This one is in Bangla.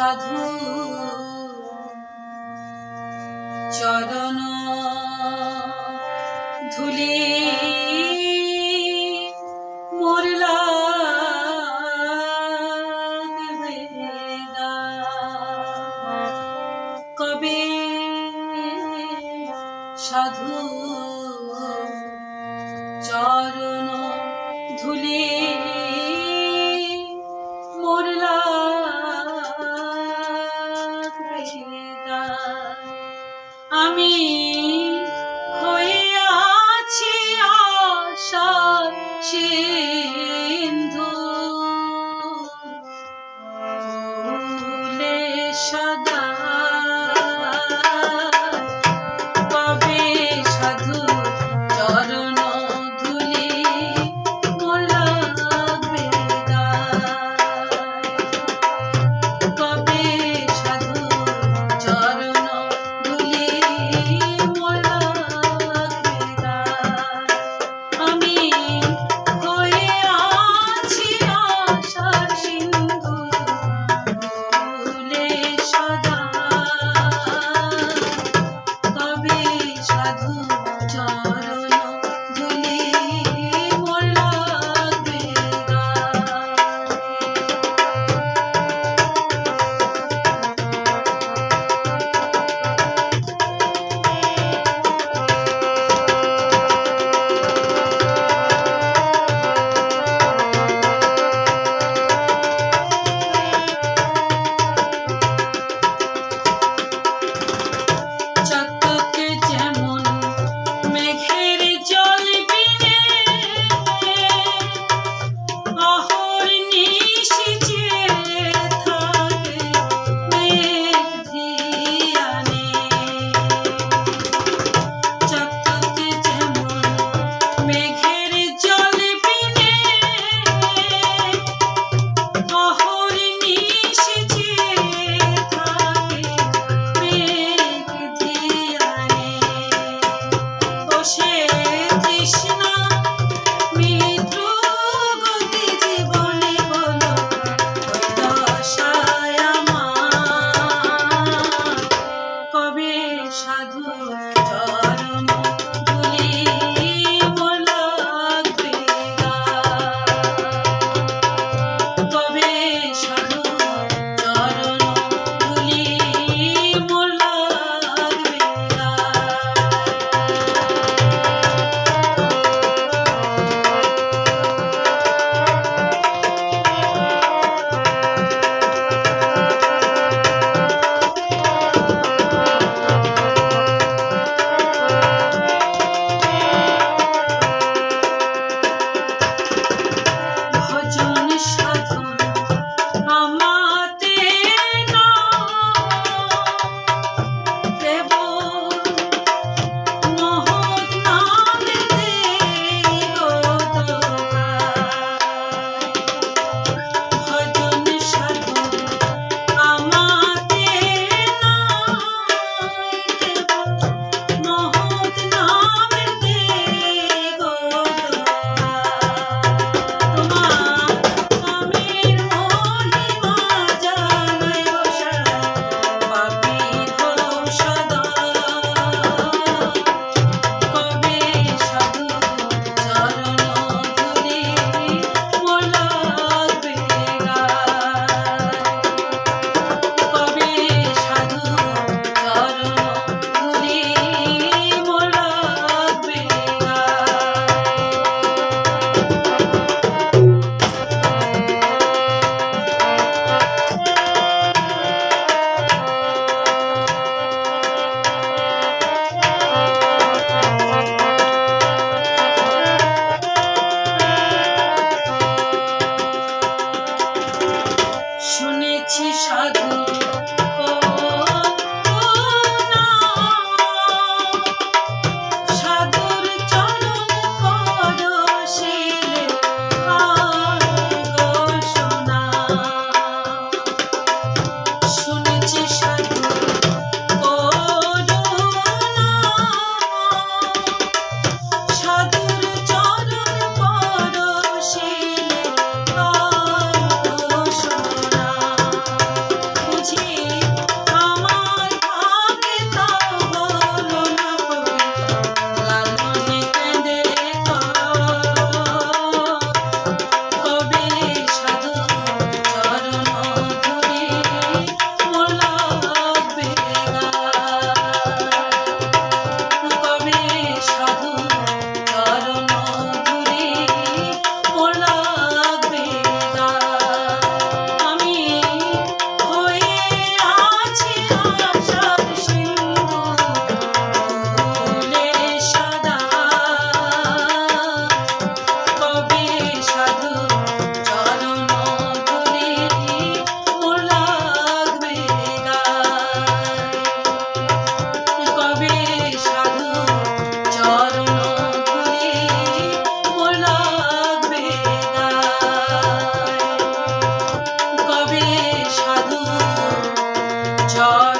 সাধু। চরণ ধুলি মরলা কবে সাধু চরণ ধুলি আমি হইয়াছি আশার সিন্ধু। সদ I could. শুনেছি সাধু। Señor.